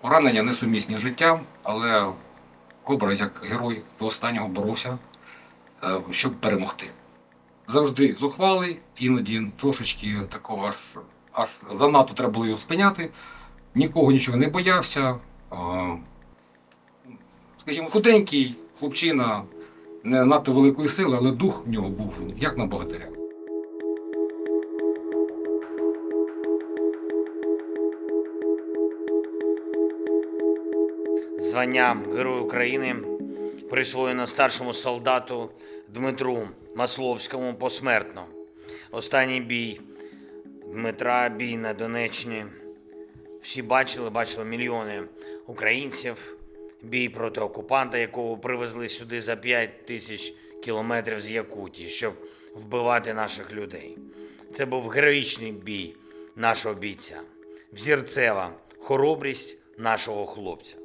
Поранення несумісні з життям, але Кобра, як герой, до останнього боровся, е, щоб перемогти. Завжди зухвалий, іноді трошечки такого аж, аж занадто треба було його спиняти. Нікого нічого не боявся. Е, Скажімо, худенький хлопчина, не надто великої сили, але дух в нього був як на богатиря. Звання Герой України присвоєно старшому солдату Дмитру Масловському посмертно. Останній бій Дмитра, бій на Донеччині. Всі бачили, бачили мільйони українців. Бій проти окупанта, якого привезли сюди за 5 тисяч кілометрів з Якутії, щоб вбивати наших людей. Це був героїчний бій нашого бійця, взірцева хоробрість нашого хлопця.